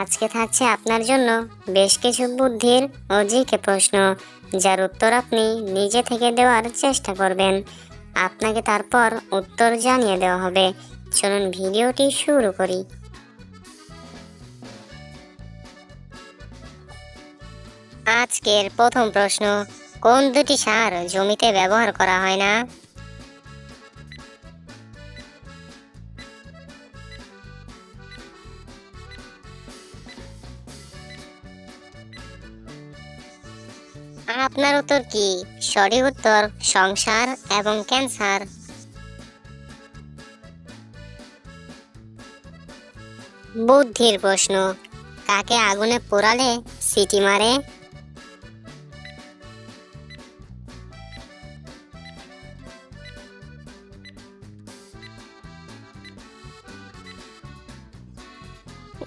আজকে থাকছে আপনার জন্য বেশ কিছু বুদ্ধির ও জিকে প্রশ্ন, যার উত্তর আপনি নিজে থেকে দেওয়ার চেষ্টা করবেন। আপনাকে তারপর উত্তর জানিয়ে দেওয়া হবে। চলুন ভিডিওটি শুরু করি। আজকের প্রথম প্রশ্ন, কোন দুটি সার জমিতে ব্যবহার করা হয় না? আপনার উত্তর কি? সঠিক উত্তর, সংসার এবং ক্যান্সার। বুদ্ধির প্রশ্ন, কাকে আগুনে পোড়ালে সিটি মারে?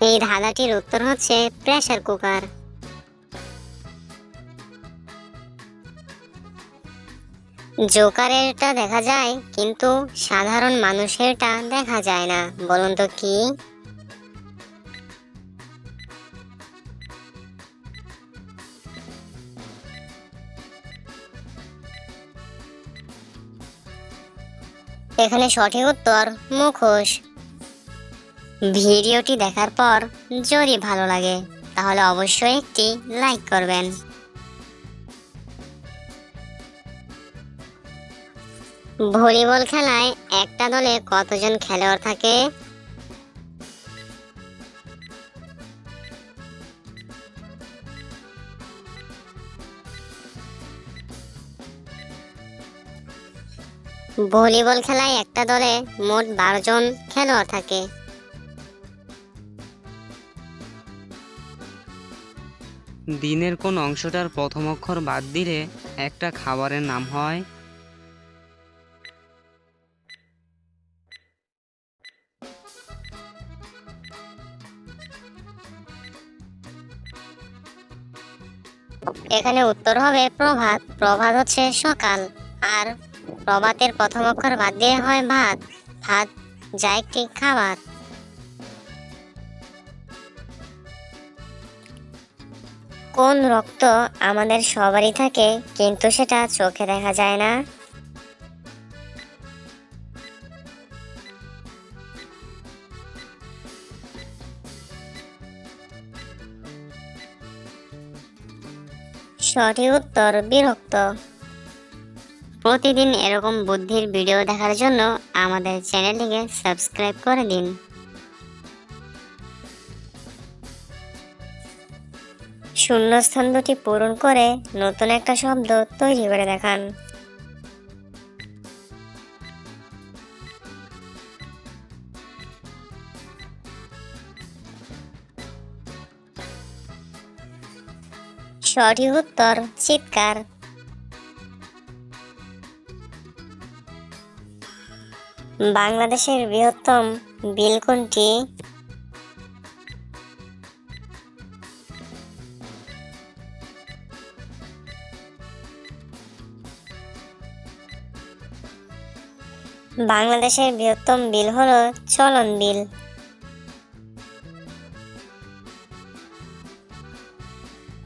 এই ধাঁধাটির উত্তর হচ্ছে প্রেসার কুকার। জোকারেরটা দেখা যায়, কিন্তু সাধারণ মানুষেরটা দেখা যায় না। বলুন তো কি? এখানে সঠিক উত্তর, মুখোশ। ভিডিওটি দেখার পর যদি ভালো লাগে, তাহলে অবশ্যই একটি লাইক করবেন। ভলিবল খেলায় একটা দলে কতজন খেলোয়াড় থাকে? ভলিবল খেলায় একটা দলে মোট বারো জন খেলোয়াড় থাকে। দিনের কোন অংশটার প্রথম অক্ষর বাদ দিলে একটা খাবারের নাম হয় এখানে উত্তর হবে প্রভাত। প্রভাত হচ্ছে সকাল, আর প্রভাতের প্রথম অক্ষর বাদ দিয়ে হয় ভাত। ভাত যা একটি খাবার। কোন রক্ত আমাদের সবারই থাকে, কিন্তু সেটা চোখে দেখা যায় না? সঠিক উত্তর বিরক্ত। প্রতিদিন এরকম বুদ্ধির ভিডিও দেখার জন্য আমাদের চ্যানেলটিকে সাবস্ক্রাইব করে দিন। শূন্যস্থান দুটি পূরণ করে নতুন একটা শব্দ তৈরি করে দেখান। সঠিক উত্তর চিৎকার। বাংলাদেশের বৃহত্তম বিল কোনটি? বাংলাদেশের বৃহত্তম বিল হলো চলন বিল।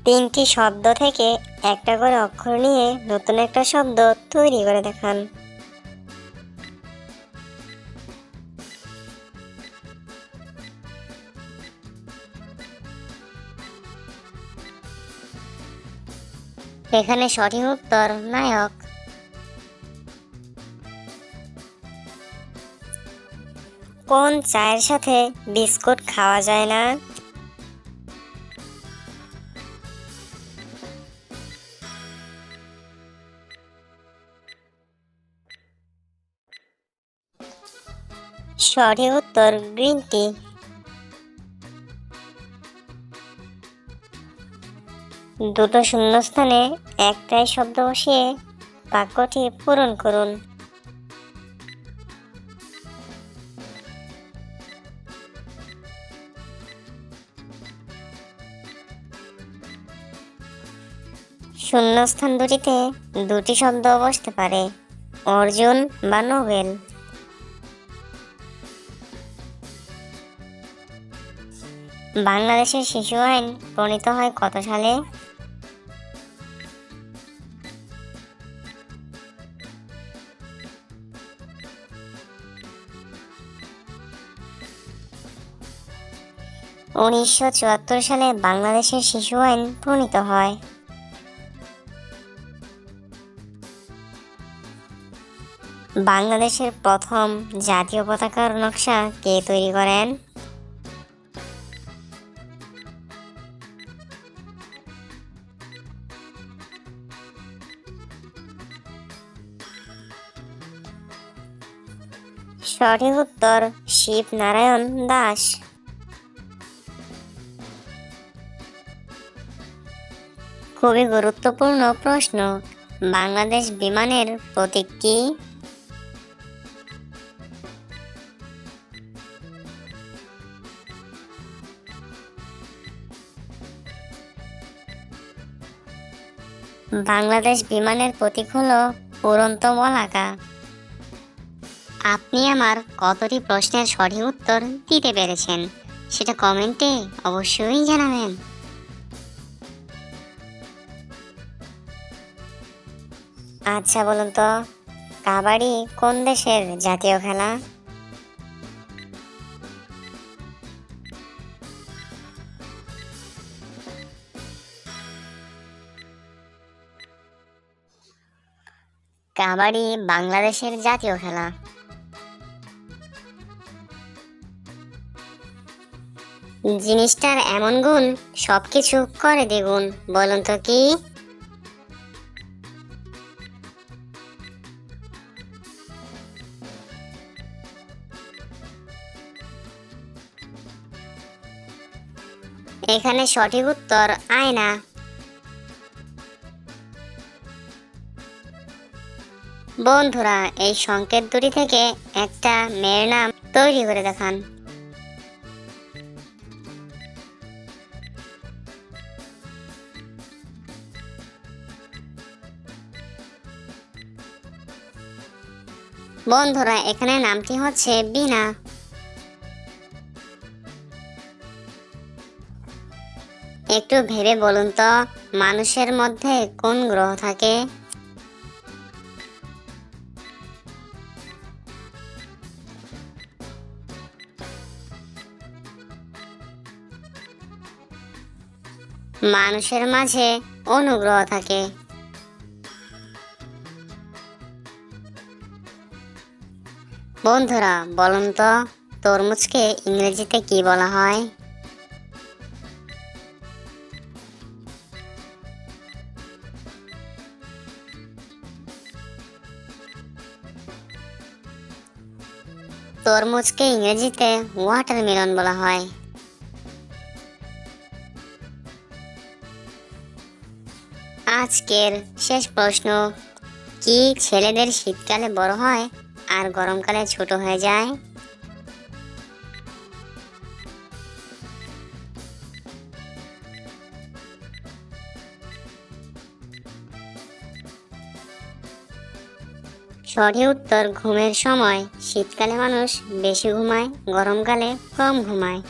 তিনটি শব্দ থেকে একটা করে অক্ষর নিয়ে নতুন একটা শব্দ তৈরি করে দেখান। এখানে সঠিক উত্তর, নায়ক। কোন চায়ের সাথে বিস্কুট খাওয়া যায় না? সঠিক উত্তর গ্রিন টি। দুটো শূন্যস্থানে একটাই শব্দ বসিয়ে বাক্যটি পূরণ করুন। শূন্যস্থান দুটিতে দুটি শব্দ বসতে পারে, অর্জুন বা নোবেল। বাংলাদেশের শিশু আইন প্রণীত হয় কত সালে? উনিশশো চুয়াত্তর সালে বাংলাদেশের শিশু আইন প্রণীত হয়। বাংলাদেশের প্রথম জাতীয় পতাকার নকশা কে তৈরি করেন? সঠিক উত্তর শিব নারায়ণ দাস। খুবই গুরুত্বপূর্ণ প্রশ্ন, বাংলাদেশ বিমানের প্রতীক কি? বাংলাদেশ বিমানের প্রতীক হলো উড়ন্ত বলাকা আপনি আমার কতটি প্রশ্নের সঠিক উত্তর দিতে পেরেছেন সেটা কমেন্টে অবশ্যই জানাবেন। আচ্ছা বলুন তো, কাবাডি কোন দেশের জাতীয় খেলা? কাবাডি বাংলাদেশের জাতীয় খেলা। জিনিসটার এমন গুণ সব কিছু করে দ্বিগুণ, বলুন তো কি? এখানে সঠিক উত্তর আয়না। বন্ধুরা, এই সংকেত দুটি থেকে একটা মেয়ের নাম তৈরি করে দেখান। বন্ধুরা, এখানে নামটি হচ্ছে বিনা। একটু ভেবে বলুন তো, মানুষের মধ্যে কোন গ্রহ থাকে? মানুষের মাঝে অনুগ্রহ থাকে। বন্ধুরা, বলুন তো, তরমুজকে ইংরেজিতে কি বলা হয়? তরমুজকে ইংরেজিতে ওয়াটারমেলন বলা হয়। আজকের শেষ প্রশ্ন, কি ছেলেদের শীতকালে বড় হয়? আর গরমকালে ছোট হয়ে যায়। সঠিক উত্তর ঘুমের সময় শীতকালে মানুষ বেশি ঘুমায়, গরমকালে কম ঘুমায়।